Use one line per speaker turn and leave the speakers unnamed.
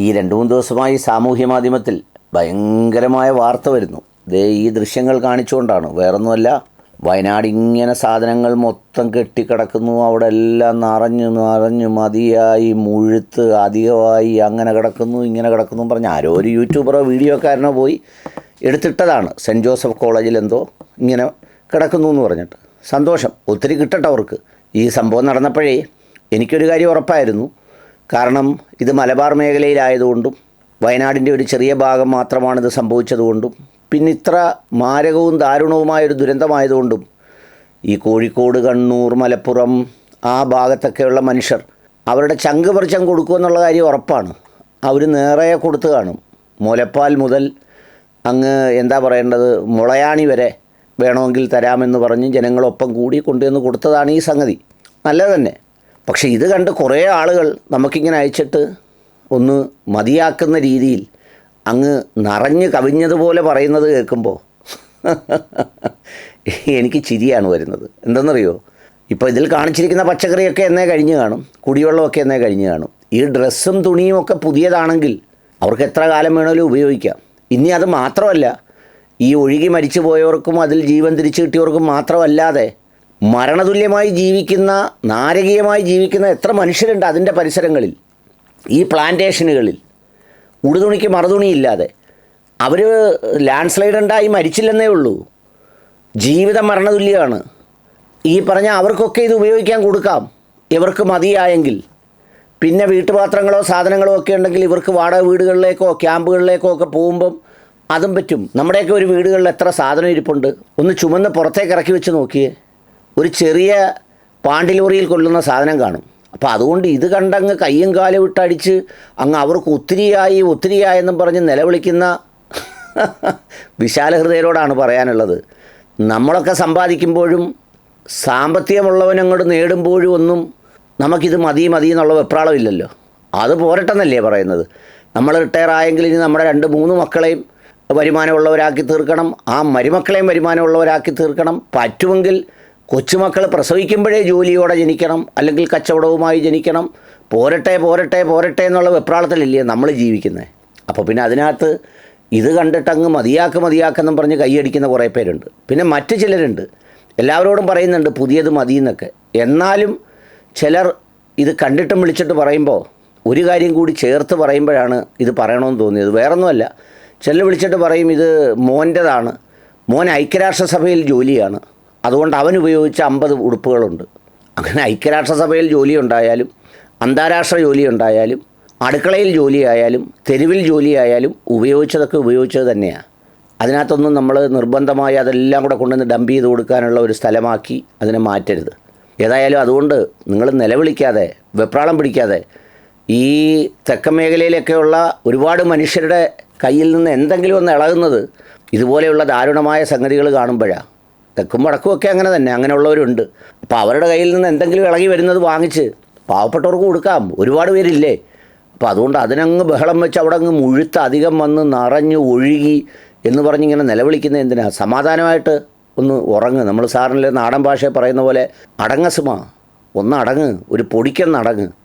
ഈ രണ്ടു മൂന്ന് ദിവസമായി സാമൂഹ്യ മാധ്യമത്തിൽ ഭയങ്കരമായ വാർത്ത വരുന്നു. ദേ ഈ ദൃശ്യങ്ങൾ കാണിച്ചുകൊണ്ടാണ്. വേറൊന്നുമല്ല വയനാട് ഇങ്ങനെ സാധനങ്ങൾ മൊത്തം കെട്ടിക്കിടക്കുന്നു. അവിടെ എല്ലാം നിറഞ്ഞു നിറഞ്ഞു മതിയായി മുഴുത്ത് അധികമായി അങ്ങനെ കിടക്കുന്നു ഇങ്ങനെ കിടക്കുന്നു പറഞ്ഞ് ആരോ ഒരു യൂട്യൂബറോ വീഡിയോക്കാരനോ പോയി എടുത്തിട്ടതാണ്. സെന്റ് ജോസഫ് കോളേജിൽ എന്തോ ഇങ്ങനെ കിടക്കുന്നു എന്ന് പറഞ്ഞിട്ട്. സന്തോഷം. ഒത്തിരി കിട്ടട്ടെ അവർക്ക്. ഈ സംഭവം നടന്നപ്പോഴേ എനിക്കൊരു കാര്യം ഉറപ്പായിരുന്നു. കാരണം ഇത് മലബാർ മേഖലയിലായതുകൊണ്ടും വയനാടിന്റെ ഒരു ചെറിയ ഭാഗം മാത്രമാണിത് സംഭവിച്ചതുകൊണ്ടും പിന്നെ ഇത്ര മാരകവും ദാരുണവുമായൊരു ദുരന്തമായതുകൊണ്ടും ഈ കോഴിക്കോട് കണ്ണൂർ മലപ്പുറം ആ ഭാഗത്തൊക്കെയുള്ള മനുഷ്യർ അവരുടെ ചങ്ക് പറിച്ചം കൊടുക്കുമെന്നുള്ള കാര്യം ഉറപ്പാണ്. അവർ നേറെ കൊടുത്തു കാണും. മുലപ്പാൽ മുതൽ അങ്ങ് എന്താ പറയേണ്ടത് മുളയാണി വരെ വേണമെങ്കിൽ തരാമെന്ന് പറഞ്ഞ് ജനങ്ങളൊപ്പം കൂടി കൊണ്ടുവന്ന് കൊടുത്തതാണ് ഈ സംഗതി. നല്ലത് തന്നെ. പക്ഷേ ഇത് കണ്ട് കുറേ ആളുകൾ നമുക്കിങ്ങനെ അയച്ചിട്ട് ഒന്ന് മതിയാക്കുന്ന രീതിയിൽ അങ്ങ് നിറഞ്ഞ് കവിഞ്ഞതുപോലെ പറയുന്നത് കേൾക്കുമ്പോൾ എനിക്ക് ചിരിയാണ് വരുന്നത്. എന്തെന്നറിയോ? ഇപ്പോൾ ഇതിൽ കാണിച്ചിരിക്കുന്ന പച്ചക്കറിയൊക്കെ എന്നേ കഴിഞ്ഞ് കാണും. കുടിവെള്ളമൊക്കെ എന്നേ കഴിഞ്ഞ് കാണും. ഈ ഡ്രസ്സും തുണിയും ഒക്കെ പുതിയതാണെങ്കിൽ അവർക്ക് എത്ര കാലം വേണമെങ്കിലും ഉപയോഗിക്കാം. ഇനി അത് മാത്രമല്ല ഈ ഒഴുകി മരിച്ചു പോയവർക്കും അതിൽ ജീവൻ തിരിച്ചു കിട്ടിയവർക്കും മാത്രമല്ലാതെ മരണതുല്യമായി ജീവിക്കുന്ന നാരകീയമായി ജീവിക്കുന്ന എത്ര മനുഷ്യരുണ്ട് അതിന്റെ പരിസരങ്ങളിൽ. ഈ പ്ലാന്റേഷനുകളിൽ. ഉടുതുണിക്ക് മറുതുണിയില്ലാതെ. അവർ ലാൻഡ് സ്ലൈഡ് ഉണ്ടായി മരിച്ചില്ലെന്നേ ഉള്ളൂ. ജീവിതം മരണതുല്യമാണ്. ഈ പറഞ്ഞ അവർക്കൊക്കെ ഇത് ഉപയോഗിക്കാൻ കൊടുക്കാം. ഇവർക്ക് മതിയായെങ്കിൽ. പിന്നെ വീട്ടുപാത്രങ്ങളോ സാധനങ്ങളോ ഒക്കെ ഉണ്ടെങ്കിൽ ഇവർക്ക് വാടക വീടുകളിലേക്കോ ക്യാമ്പുകളിലേക്കോ ഒക്കെ പോകുമ്പം അതും പറ്റും. നമ്മുടെയൊക്കെ ഒരു വീടുകളിൽ എത്ര സാധനം ഇരിപ്പുണ്ട്? ഒന്ന് ചുമന്ന് പുറത്തേക്ക് ഇറക്കി വെച്ച് നോക്കിയേ. ഒരു ചെറിയ പാണ്ടിലോറിയിൽ കൊള്ളുന്ന സാധനം കാണും. അപ്പോൾ അതുകൊണ്ട് ഇത് കണ്ടങ്ങ് കയ്യും കാലും ഇട്ടടിച്ച് അങ്ങ് അവർക്ക് ഒത്തിരിയായി ഒത്തിരിയായെന്നും പറഞ്ഞ് നിലവിളിക്കുന്ന വിശാല ഹൃദയരോടാണ് പറയാനുള്ളത്. നമ്മളൊക്കെ സമ്പാദിക്കുമ്പോഴും സാമ്പത്തികമുള്ളവനങ്ങോട്ട് നേടുമ്പോഴും ഒന്നും നമുക്കിത് മതി മതി എന്നുള്ള വെപ്രാളമില്ലല്ലോ അത് പോരട്ടെന്നല്ലേ പറയുന്നത്. നമ്മൾ റിട്ടയർ ആയെങ്കിൽ ഇനി നമ്മുടെ രണ്ട് മൂന്ന് മക്കളെയും വരുമാനമുള്ളവരാക്കി തീർക്കണം. ആ മരുമക്കളെയും വരുമാനമുള്ളവരാക്കി തീർക്കണം. പറ്റുമെങ്കിൽ കൊച്ചുമക്കൾ പ്രസവിക്കുമ്പോഴേ ജോലിയോടെ ജനിക്കണം അല്ലെങ്കിൽ കച്ചവടവുമായി ജനിക്കണം. പോരട്ടെ പോരട്ടെ പോരട്ടെ എന്നുള്ള വെപ്രാളത്തിലല്ലേ നമ്മൾ ജീവിക്കുന്നത് അപ്പോൾ പിന്നെ അതിനകത്ത് ഇത് കണ്ടിട്ട് അങ്ങ് മതിയാക്ക് മതിയാക്കെന്നും പറഞ്ഞ് കൈയടിക്കുന്ന കുറേ പേരുണ്ട്. പിന്നെ മറ്റു ചിലരുണ്ട്. എല്ലാവരോടും പറയുന്നുണ്ട് പുതിയത് മതി എന്നൊക്കെ എന്നാലും ചിലർ ഇത് കണ്ടിട്ടും വിളിച്ചിട്ട് പറയുമ്പോൾ ഒരു കാര്യം കൂടി ചേർത്ത് പറയുമ്പോഴാണ് ഇത് പറയണമെന്ന് തോന്നിയത്. വേറൊന്നുമല്ല. ചിലർ വിളിച്ചിട്ട് പറയും ഇത് മോന്റെതാണ്. മോൻ ഐക്യരാഷ്ട്രസഭയിൽ ജോലിയാണ്. അതുകൊണ്ട് അവൻ ഉപയോഗിച്ച അമ്പത് ഉടുപ്പുകളുണ്ട്. അങ്ങനെ ഐക്യരാഷ്ട്രസഭയിൽ ജോലി ഉണ്ടായാലും അന്താരാഷ്ട്ര ജോലി ഉണ്ടായാലും അടുക്കളയിൽ ജോലിയായാലും തെരുവിൽ ജോലിയായാലും ഉപയോഗിച്ചതൊക്കെ ഉപയോഗിച്ചത് തന്നെയാണ് അതിനകത്തൊന്നും നമ്മൾ നിർബന്ധമായി അതെല്ലാം കൂടെ കൊണ്ടുവന്ന് ഡംപ് ചെയ്ത് കൊടുക്കാനുള്ള ഒരു സ്ഥലമാക്കി അതിനെ മാറ്റരുത്. ഏതായാലും അതുകൊണ്ട് നിങ്ങൾ നിലവിളിക്കാതെ വെപ്രാളം പിടിക്കാതെ ഈ തെക്കൻ മേഖലയിലൊക്കെയുള്ള ഒരുപാട് മനുഷ്യരുടെ കയ്യിൽ നിന്ന് എന്തെങ്കിലും ഒന്ന് ഇളകുന്നത് ഇതുപോലെയുള്ള ദാരുണമായ സംഗതികൾ കാണുമ്പോഴാണ് തെക്കും വടക്കും ഒക്കെ അങ്ങനെ തന്നെ അങ്ങനെയുള്ളവരുണ്ട് അപ്പോൾ അവരുടെ കയ്യിൽ നിന്ന് എന്തെങ്കിലും ഇളകി വരുന്നത് വാങ്ങിച്ച് പാവപ്പെട്ടവർക്ക് കൊടുക്കാം. ഒരുപാട് പേരില്ലേ? അപ്പോൾ അതുകൊണ്ട് അതിനങ്ങ് ബഹളം വെച്ച് അവിടെ അങ്ങ് മുഴുത്ത് അധികം വന്ന് നിറഞ്ഞ് ഒഴുകി എന്ന് പറഞ്ഞിങ്ങനെ നിലവിളിക്കുന്ന എന്തിനാണ് സമാധാനമായിട്ട് ഒന്ന് ഉറങ്ങ്. നമ്മൾ സാറിന്റെ നാടൻ ഭാഷയിൽ പറയുന്ന പോലെ അടങ്ങസുമാ ഒന്ന് അടങ്ങ്. ഒരു പൊടിക്കൊന്ന് അടങ്ങ്.